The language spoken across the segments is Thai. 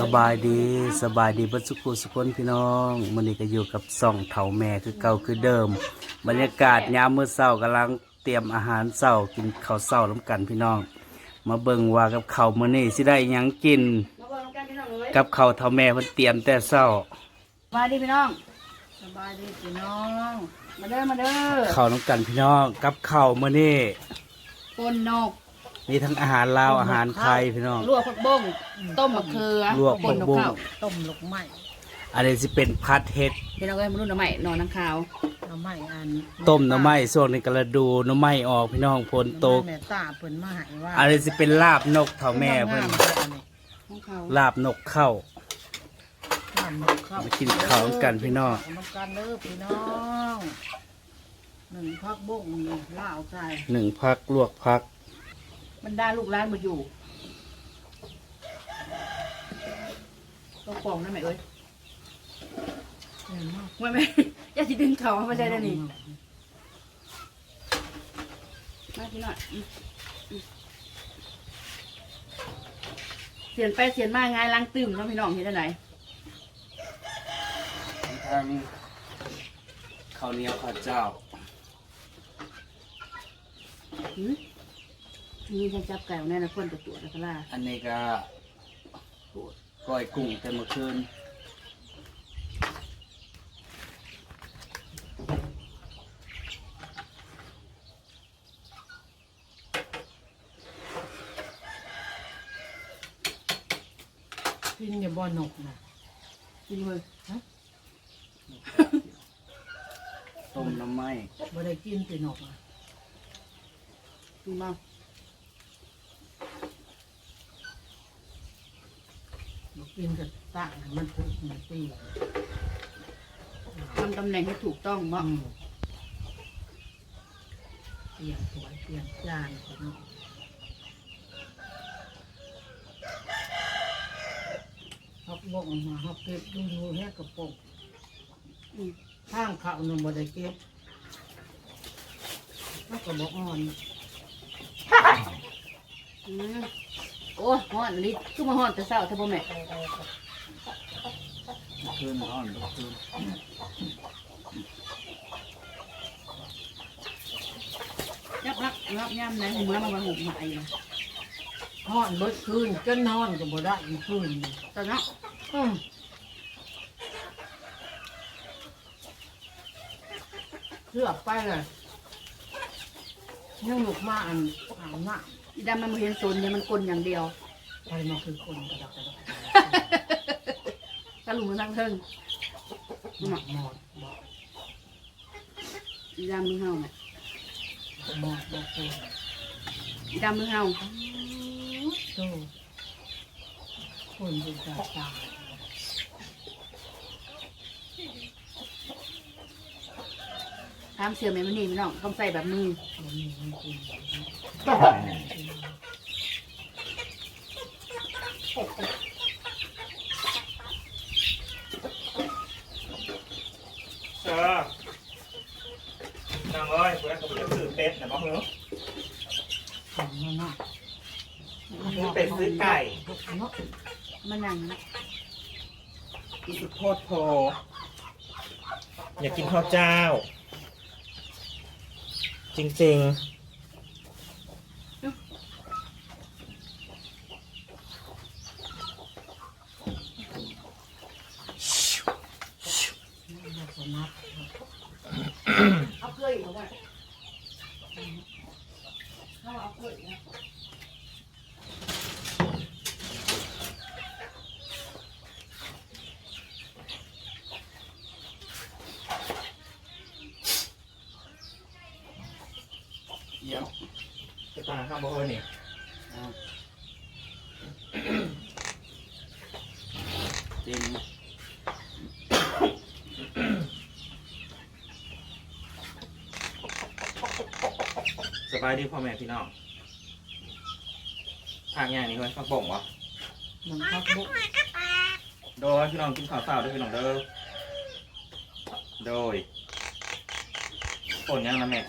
สบายดีสบายดีเบิดสุขุสุคนพี่น้องมื้อนี้ก็อยู่กับซ่องเถาแม่คือเก่าคือเดิม บรรยากาศยามมื้อเช้ากำลังเตรียมอาหารเช้ากินข้าวเช้านํกันพี่น้อง มาเบิ่งว่ากับข้าวมื้อนี้สิได้หยังกินมาเบิ่งกันพี่น้องเอ้ยกับข้าวเถาแม่เพิ่นเตรียมแต่เช้าสบายดีพี่น้องสบายดีพี่น้องมาเด้อมาเด้อข้าวนํกันพี่น้อง กับข้าวมื้อนี้ปนนก มีทั้งอาหารลาวอาหารไทยพี่น้อง ลวกผักบ้งต้มมะเขือลวกปนนกผักบุ้งข้าวต้มลูกไม้อันนี้สิเป็นผัดเห็ด พี่น้องเอ้ยมารุ่นน้ำใหม่นอนนังขาวเอาไม้อันต้มหน่อไม้ส่วนนี้ก็ระดูหน่อไม้ออกพี่น้องพลตก แม่ตาเพิ่นมาให้ว่าอันนี้สิเป็นลาบนกเถาแม่เพิ่นของเขาลาบนกเข้า น้ำนกเข้ามากินข้าวกันพี่น้องเามากันเด้อพี่น้องหนึ่งพักบุ้งหนึ่งลาวใส่หนึ่งพักลวกพัก บรรดาลูกหลานมาอยู่ต้องปองนั่นไหมเอ้ยเห็นไหมไม่ไม่อย่าสิดึงเขาไม่ใช่ได้นี่มาพี่หน่อยอืมอืมเสียนไปเสียนมาไงล้างตื่มเน้องพี่น้องเห็นได้ไหนทางข้าวเหนียวข้าวเจ้าหืม นี่ฉันจับไก่แน่นะคนตัวตัวนะพะล่าอันนี้ก็ก้อยกุ้งแต่เมื่อคืนกินอย่าบ่นกนะกินเลยต้มน้ำไม้บ่ได้กินแต่นกนะกินมา กินกับตั้งให้มันถูกมันตีทำตำแหน่งให้ถูกต้องอืบ้างมเปลี่ยนสวยเปลี่ยนจานพี่น้องฮับบ่งมาฮับเก็บดูดูแค่กระปุกอืมข้างเขาหนึ่งบ่ได้เก็บแล้วก็บ่อ่อนอืม โอ้ยฮ้อนลิคือมาฮ้อนแต่เช้าถ้าบ่แม่เมื่อคืนนอนเมื่อคืนยับรักยับย่ำไหนหัวมันมาหุบหายนะนอนเบิดคืนจนนอนก็บ่ได้อีกคืนนี่ตอนนั้นอืมเลือกไปเลยยังลุกมาอันอ่าบน้ อีดำมันมาเห็นโซนเนี่ยมันกลนอย่างเดียวำไปมาคือคนกระดักกระดักกระลุมมันทั้งเทิงหมดหมดบอกอีดำมือเฮาน่ะหมดบอกตัวอีดำมือเฮาตู้คนเป็นตาตาทามเสือแม่มันนี่พี่น้องต้องใส่แบบมือมันมีมันกิน เออนั่งเลยกูได้กับจะซื้อเป็ดนะบ้างเนาะของมันน่ะซื้อเป็ดซื้อไก่เนาะมันนั่งนะอีสุดโทษโพอยากกินข้าวเจ้า จริงมัน สนับเอาเกลืออีกเอาไว้เอาเอาเกลืออีกนะเยี่ยมๆจะตาข้ามบ่เฮ้ยนี่อะจริง บายดีพ่อแม่พี่น้องทางอย่างนี้เฮ้ยฟักบ่งวะมันพักบุกโดยพี่น้องกินข้าวเปล่าด้วยพี่น้องเด้อโดยผลยังนะแม่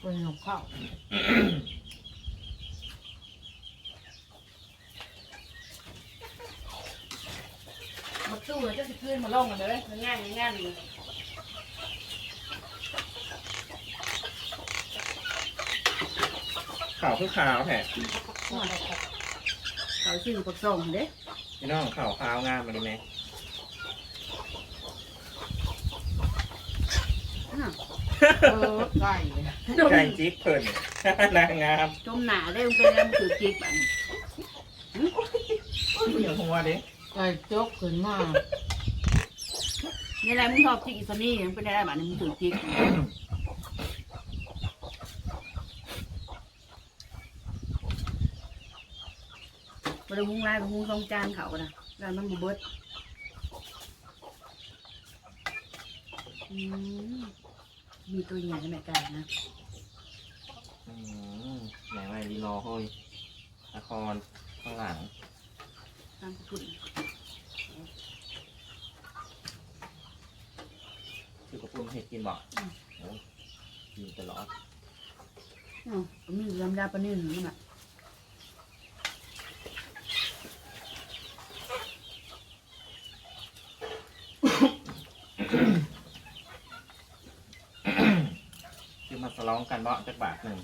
เป็นหนกข้าวเหรอเจ้าสิขึ้นมาลงกันเลยง่ายง่ายเลย ข่าวคือข่าวแท้เขาชื่อปักส่งเด้พี่น้องข่าวข่าวงามมาเลยไหมเออไก่ไก่จิ๊กเพิ่น นางงามจมหนาได้มันเป็นแล้วมันถือจิกแบบเดี๋ยวหัวดิไก่จกขึ้นมานี่แหละมึงชอบจิกอีสนี่มันเป็นอะไรแบบนี้มึงถือจิก บริหุงลายบริหุงสองจานเขาก็นะจานมันบุเบิดอืมมีตัวใหญ่ในแม่ไก่นะอืมไหนไว้รีรอเฮ้ยละครข้างหลังตามกุ่นคือกระปุ้นเห็ดกินบ่โอ้กินตลอดอ๋อผมมียำยาปลาเนื้อนี่แหละ คือมาสลองกันเนาะจักบาทหนึ่ง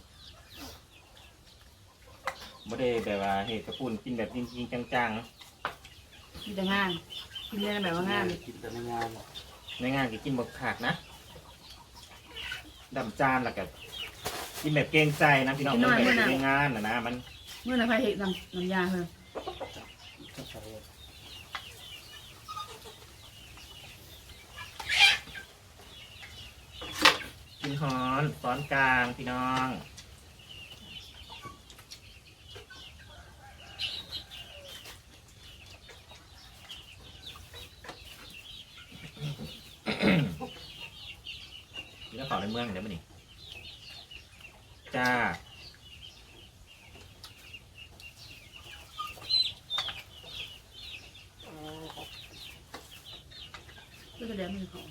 ไม่ได้แบบว่าเห็ดกระปุ้นกินแบบจริงๆจังมีแต่งานกินได้แบบว่างานกินแต่ในงานหรอกๆในงานก็กินบกขาดนะดำจานแล้วก็กินแบบเกรงใจนะพี่น้องเรื่องแบบในงานนะนะมัน เมื่อไหร่ใครเห็นน้ำน้ำยาเพิ่มกิน ฮอนซ้อนกลางพี่น้องนี่ก็ขอในเมืองเดี๋ยวมานี่จ้าก็แสดงมันของ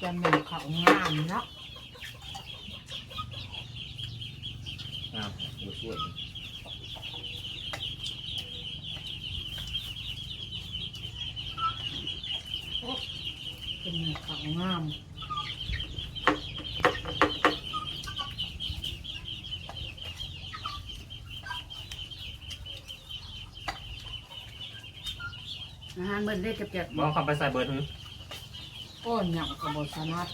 จะเหม็นเขางามเนาะอ้าวดูช่วยจะเหม็นเขางามอาหารเบิร์ดเล็กเจ็บมองคำไปใส่เบอร์ถึ งโอ้ยหยังกระบอกสนัด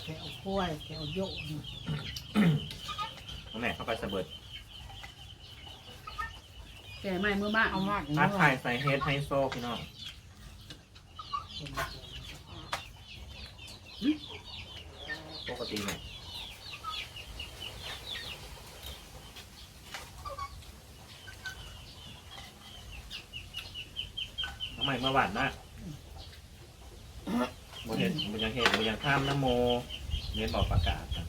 แถวกล้วยแถวโยกนี่น้องแม่เข้าไปใส่เบอร์ๆแก่ไม่เมื่อบ้าเอามากนัดถ่ายใส่เฮดไฮโซพี่น้องปกติเนี่ยทำไมเมื่อวานนะ บนเห็นบนยังเห็นบนยังข้ามน้ำโมเรียนบอกประกาศนะ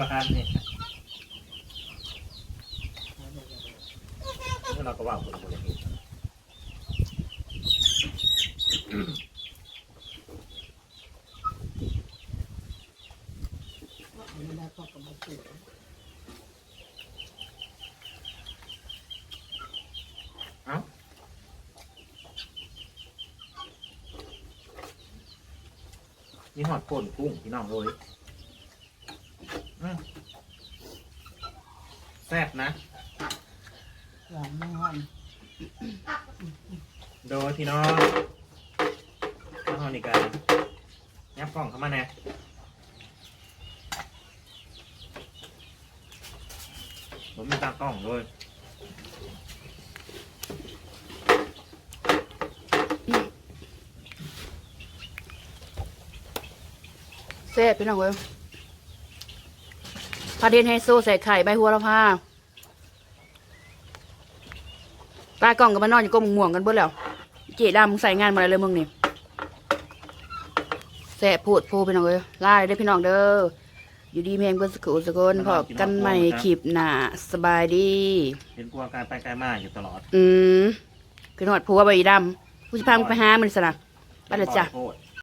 วานเนี่ยแล้วเราก็ว่าบนบนยังเห็น ไม่ได้ก็กระบอกเสือ เอ้า นี่หอดป่นกุ้งพี่น้องเลยอืมแซ่บนะหวานนอนโดยพี่น้องน้องนี่กันยับกล่องเข้ามาแน่ผมมีตากล้องเลย แซ่บพี่น้องเว้ยพาเดนไฮโซใส่ไข่ใบหัวละพาตากล้องกับมานอนอยู่ก้มง่วงกันเบิดแล้ว เจ๊ดำมึงใส่งานมาอะไรเลยมึงนี่แซ่บพูดพูพี่น้องเอ้ยลาเลยเด้อพี่น้องเด้อ อยู่ดีเพลงเพื่อนสกุลสกุลพอกันใหม่คลิปหน้าสบายดี เห็นกลัวการไปไกลมากอยู่ตลอด อืมคือหอดผัวใบดำผู้กูจะพามึงไปหามันสนะไปเลยจ้ะโคตร